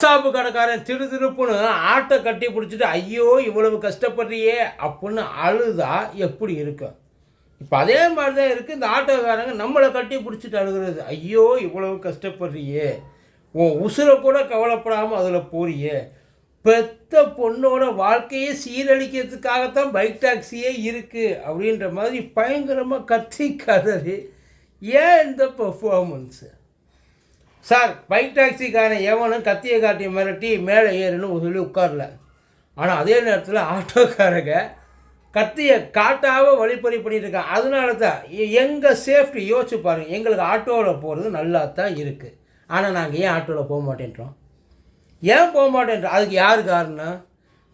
சாப்பு கடைக்காரன் திரு திருப்புன்னு ஆட்டை கட்டி பிடிச்சிட்டு ஐயோ இவ்வளவு கஷ்டப்படுறியே அப்படின்னு அழுதா எப்படி இருக்கும் இப்போ அதே மாதிரி தான் இருக்குது இந்த ஆட்டோக்காரங்க நம்மளை கட்டி பிடிச்சிட்டு அழுகிறது. ஐயோ இவ்வளவு கஷ்டப்படுறியே. உன் உசுரை கூட கவலைப்படாமல் அதில் போறியே. பெத்த பொண்ணோட வாழ்க்கையை சீரழிக்கிறதுக்காகத்தான் பைக் டாக்ஸியே இருக்குது அப்படின்ற மாதிரி பயங்கரமாக கத்தி கதறி ஏன் இந்த பெர்ஃபார்மன்ஸு சார் பைக் டாக்ஸிக்காரன் எவனும் கத்தியை காட்டி மிரட்டி மேலே ஏறுன்னு சொல்லி உட்காரல. ஆனால் அதே நேரத்தில் ஆட்டோக்காரங்க கத்தியை காட்டாக வழிப்பறி பண்ணிட்டு இருக்கான் அதனால தான் எங்கள் சேஃப்டி யோசிச்சு பாருங்கள் எங்களுக்கு ஆட்டோவில் போகிறது நல்லா தான் இருக்குது ஆனால் நாங்கள் ஏன் ஆட்டோவில் போக மாட்டேன்றோம்? ஏன் போக மாட்டேன்றோம்? அதுக்கு யார் காரணம்?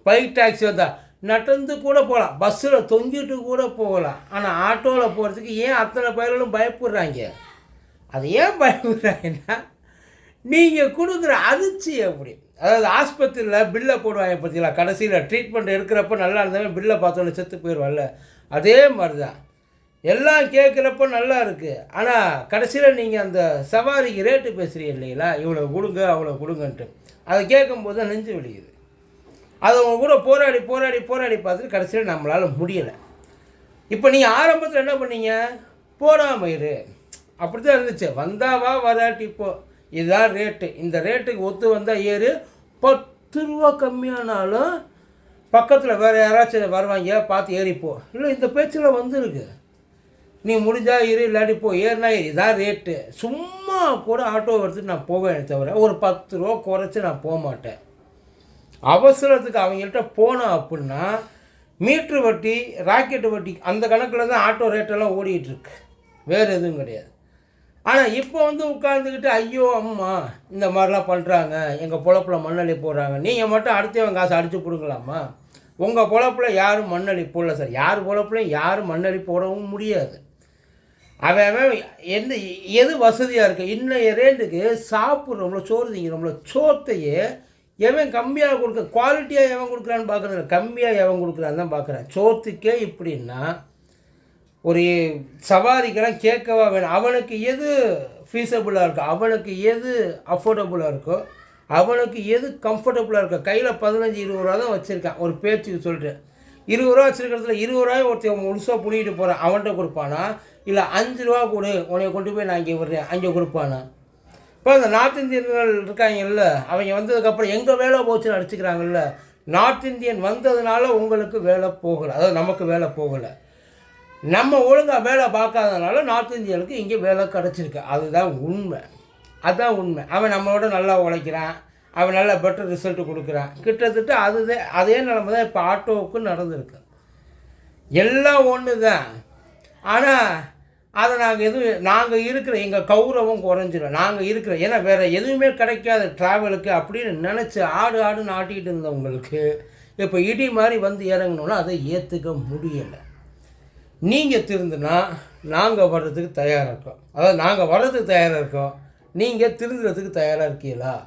பைக் டாக்ஸி வந்தால் நடந்து கூட போகலாம். பஸ்ஸில் தொங்கிட்டு கூட போகலாம். ஆனால் ஆட்டோவில் போகிறதுக்கு ஏன் அத்தனை பேர்களும் பயப்படுறாங்க? அது ஏன் பயப்படுறாங்கன்னா நீங்கள் கொடுக்குற அதிர்ச்சி அப்படி அதாவது ஆஸ்பத்திரியில் பில்லை போடுவாங்க பார்த்தீங்களா கடைசியில் ட்ரீட்மெண்ட் எடுக்கிறப்ப நல்லா இருந்தவன் பில்லை பார்த்தோன்னே செத்து போயிடுவான்ல. அதே மாதிரி தான் எல்லாம் கேட்குறப்ப நல்லா இருக்குது ஆனால் கடைசியில் நீங்கள் அந்த சவாரிக்கு ரேட்டு பேசுகிறீங்க இல்லைங்களா? இவ்வளோ கொடுங்க அவ்வளோ கொடுங்கன்ட்டு. அதை கேட்கும்போது தான் நெஞ்சு வலிக்குது. அது அவங்க கூட போராடி போராடி போராடி பார்த்துட்டு கடைசியில் நம்மளால் முடியலை. இப்போ நீங்கள் ஆரம்பத்தில் என்ன பண்ணீங்க? போடாமயிரு இரு. அப்படி தான் இருந்துச்சு வந்தாவா வராட்டி இப்போ இதுதான் ரேட்டு இந்த ரேட்டுக்கு ஒத்து வந்தால் ஏறு. பத்து ரூபா கம்மியானாலும் பக்கத்தில் வேறு யாராச்சும் வருவாங்க பார்த்து ஏறிப்போ. இல்லை இந்த பேச்சில் வந்துருக்கு. நீ முடிஞ்சா இரு இல்லாட்டி போ. ஏறினா இதுதான் ரேட்டு சும்மா கூட ஆட்டோ எடுத்துட்டு நான் போவேன் தவிர ஒரு பத்து ரூபா குறைச்சி நான் போக மாட்டேன். அவசரத்துக்கு அவங்கள்ட்ட போனோம் அப்படின்னா மீட்ரு வட்டி ராக்கெட்டு வட்டி அந்த கணக்கில் தான் ஆட்டோ ரேட்டெல்லாம் ஓடிக்கிட்டு இருக்கு. வேறு எதுவும் கிடையாது. ஆனால் இப்போ வந்து உட்காந்துக்கிட்டு ஐயோ அம்மா இந்த மாதிரிலாம் பண்ணுறாங்க எங்கள் பொழப்புல மண்ணளி போடுறாங்க. நீங்கள் மட்டும் அடுத்தவங்க காசு அடித்து கொடுக்கலாமா? உங்கள் பொழப்புல யாரும் மண்ணளி போடல சார். யார் பொழப்புலையும் யாரும் மண்ணளி போடவும் முடியாது. அவன் அவன் எந்த எது வசதியாக இருக்குது இன்னைய ரேட்டுக்கு சாப்பிட்றோம்ல சோறு திங்கிறோம்ல சோத்தையே எவன் கம்மியாக கொடுக்க குவாலிட்டியாக எவன் கொடுக்குறான்னு பார்க்குறது கம்மியாக எவன் கொடுக்குறான்னு தான் பார்க்குறேன். சோத்துக்கே இப்படின்னா ஒரு சவாரிக்கெல்லாம் கேட்கவா வேணும். அவனுக்கு எது ஃபீஸபிளாக இருக்கோ அவனுக்கு எது அஃபோர்டபுளாக இருக்கோ அவனுக்கு எது கம்ஃபர்டபுளாக இருக்கோ கையில் பதினஞ்சு இருபது ரூபா தான் வச்சுருக்கான். ஒரு பேச்சுக்கு சொல்லிட்டு. இருபது ரூபா வச்சுருக்கிறதுல இருபது ரூபாய் ஒருத்தன் முழுசாக புடிக்கிட்டு போகிறான் அவன்கிட்ட கொடுப்பானா? இல்லை அஞ்சு ரூபா கொடு உன்னை கொண்டு போய் நான் இங்கே விடுறேன். அங்கே கொடுப்பானா? இப்போ இந்த நார்த் இந்தியன்கள் இருக்காங்கல்ல அவங்க வந்ததுக்கப்புறம் எங்கள் வேலை போச்சுன்னு அடிச்சுக்கிறாங்கல்ல நார்த் இந்தியன் வந்ததுனால உங்களுக்கு வேலை போகலை. அதாவது நமக்கு வேலை போகலை. நம்ம ஒழுங்காக வேலை பார்க்காதனால நார்த் இந்தியனுக்கு இங்கே வேலை கிடச்சிருக்கு. அதுதான் உண்மை. அதுதான் உண்மை. அவன் நம்மளோட நல்லா உழைக்கிறான். அவன் நல்லா பெட்டர் ரிசல்ட்டு கொடுக்குறான். கிட்டத்தட்ட அதுதான் அதே நிலைமை தான் இப்போ ஆட்டோவுக்கு நடந்திருக்கு. எல்லாம் ஒன்று தான் ஆனால் அதை நாங்கள் எதுவும் நாங்கள் இருக்கிற எங்கள் கௌரவம் குறைஞ்சிடும் நாங்கள் இருக்கிற ஏன்னா வேறு எதுவுமே கிடைக்காது ட்ராவலுக்கு அப்படின்னு நினச்சி ஆடு ஆடுன்னு ஆட்டிக்கிட்டு இருந்தவங்களுக்கு இப்போ இடி மாதிரி வந்து இறங்கணும்னா அதை ஏற்றுக்க முடியலை. நீங்கள் திருந்துனா நாங்கள் வர்றதுக்கு தயாராக இருக்கோம். அதாவது நாங்கள் வர்றதுக்கு தயாராக இருக்கோம். நீங்கள் திருந்துறதுக்கு தயாராக இருக்கீங்களா?